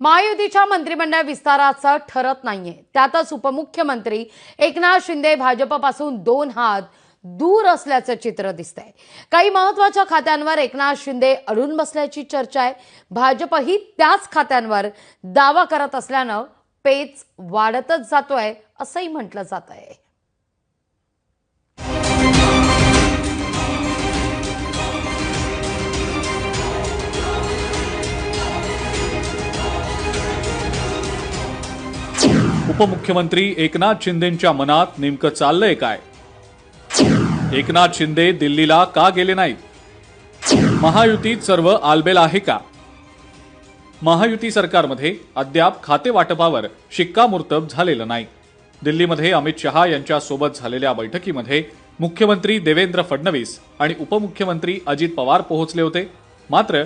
महायुतीच्या मंत्रिमंडळ विस्ताराचं ठरत नाहीये. त्यातच उपमुख्यमंत्री एकनाथ शिंदे भाजपपासून दोन हात दूर असल्याचं चित्र दिसतंय. काही महत्त्वाच्या खात्यांवर एकनाथ शिंदे अडून बसल्याची चर्चा आहे. भाजपही त्याच खात्यांवर दावा करत असल्यानं पेच वाढतच जातोय असंही म्हटलं जात आहे उपमुख्यमंत्री एकनाथ शिंदेच्या मनात नेमकं चाललंय काय? एकनाथ शिंदे दिल्लीला का गेले नाहीत? महायुतीत सर्व आलबेल आहे का? महायुती सरकारमध्ये अद्याप खाते वाटपावर शिक्कामोर्तब झालेलं नाही. दिल्लीमध्ये अमित शहा यांच्या सोबत झालेल्या बैठकीमध्ये मुख्यमंत्री देवेंद्र फडणवीस आणि उपमुख्यमंत्री अजित पवार पोहोचले होते. मात्र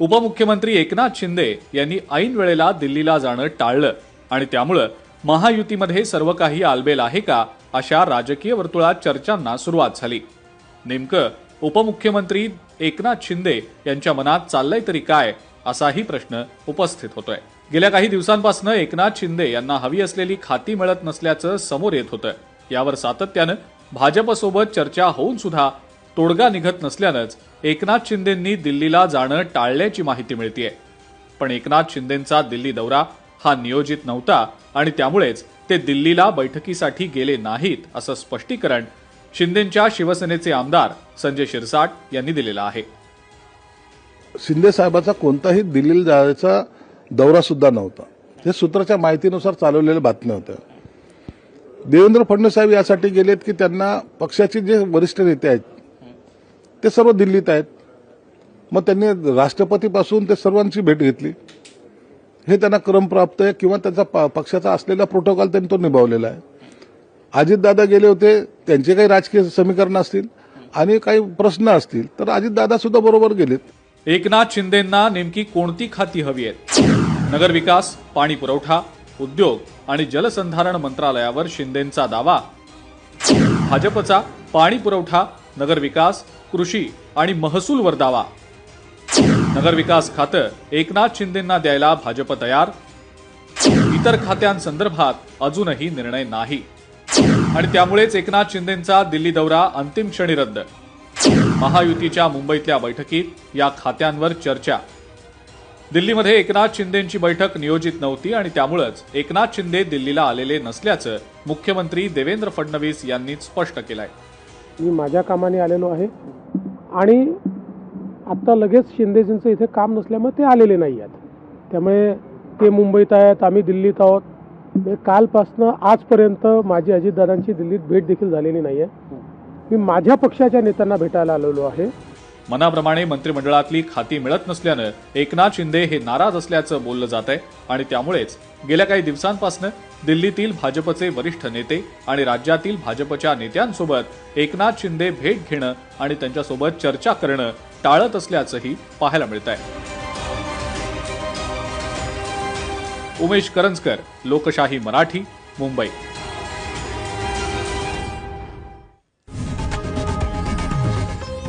उपमुख्यमंत्री एकनाथ शिंदे यांनी ऐन वेळेला दिल्लीला जाणं टाळलं आणि त्यामुळं महायुतीमध्ये सर्व काही आलबेल आहे का अशा राजकीय वर्तुळात चर्चांना सुरुवात झाली. नेमकं उपमुख्यमंत्री एकनाथ शिंदे यांच्या मनात चाललंय तरी काय असाही प्रश्न उपस्थित होतोय. गेल्या काही दिवसांपासून एकनाथ शिंदे यांना हवी असलेली खाती मिळत नसल्याचं समोर येत होतं. यावर सातत्यानं भाजपसोबत चर्चा होऊन सुद्धा तोडगा निघत नसल्यानंच एकनाथ शिंदेंनी दिल्लीला जाणं टाळल्याची माहिती मिळतीये. पण एकनाथ शिंदेंचा दिल्ली दौरा हा नियोजित नव्हता आणि त्यामुळेच ते दिल्लीला बैठकीसाठी गेले नाहीत असं स्पष्टीकरण शिंदेंच्या शिवसेनेचे आमदार संजय शिरसाट यांनी दिलेलं आहे. शिंदे साहेबाचा कोणताही दिल्लीला जायचा दौरा सुद्धा नव्हता. हे सूत्राच्या माहितीनुसार चालवलेल्या बातम्या होत्या देवेंद्र फडणवीस साहेब यासाठी गेलेत की त्यांना पक्षाचे जे वरिष्ठ नेते आहेत ते सर्व दिल्लीत आहेत. मग त्यांनी राष्ट्रपतीपासून ते सर्वांची भेट घेतली. हे त्यांना क्रमप्राप्त आहे किंवा त्यांचा प- पक्षाचा असलेला प्रोटोकॉल त्यांनी तो निभावलेला आहे. अजितदादा गेले होते त्यांचे काही राजकीय समीकरण असतील आणि काही प्रश्न असतील तर अजितदादा सुद्धा बरोबर गेलेत. एकनाथ शिंदेंना नेमकी कोणती खाती हवी आहेत? नगरविकास पाणी पुरवठा उद्योग आणि जलसंधारण मंत्रालयावर शिंदेंचा दावा. भाजपचा पाणी पुरवठा नगरविकास कृषी आणि महसूलवर दावा. नगरविकास खातं एकनाथ शिंदेंना द्यायला भाजप तयार. इतर खात्यांसंदर्भात अजूनही निर्णय नाही. आणि त्यामुळेच एकनाथ शिंदेंचा दिल्ली दौरा अंतिम क्षणी रद्द. महायुतीच्या मुंबईतल्या बैठकीत या खात्यांवर चर्चा. दिल्लीमध्ये एकनाथ शिंदेंची बैठक नियोजित नव्हती आणि त्यामुळंच एकनाथ शिंदे दिल्लीला आलेले नसल्याचं मुख्यमंत्री देवेंद्र फडणवीस यांनी स्पष्ट केलंय. मी माझ्या कामाने आलेलो आहे. आणि आत्ता लगेच शिंदेजींचं इथे काम नसल्यामुळे ते आलेले नाही आहेत. त्यामुळे ते मुंबईत आहेत आम्ही दिल्लीत आहोत. कालपासनं आजपर्यंत माझी अजितदादांची दिल्लीत भेट देखील झालेली नाही आहे मी माझ्या पक्षाच्या नेत्यांना भेटायला आलेलो आहे. मनाप्रमाणे मंत्रिमंडळातली खाती मिळत नसल्यानं एकनाथ शिंदे हे नाराज असल्याचं बोललं जात आहे. आणि त्यामुळेच गेल्या काही दिवसांपासून दिल्लीतील भाजपचे वरिष्ठ नेते आणि राज्यातील भाजपच्या नेत्यांसोबत एकनाथ शिंदे भेट घेणं आणि त्यांच्यासोबत चर्चा करणं टाळत असल्याचंही पाहायला मिळत आहे. उमेश करंजकर लोकशाही मराठी मुंबई.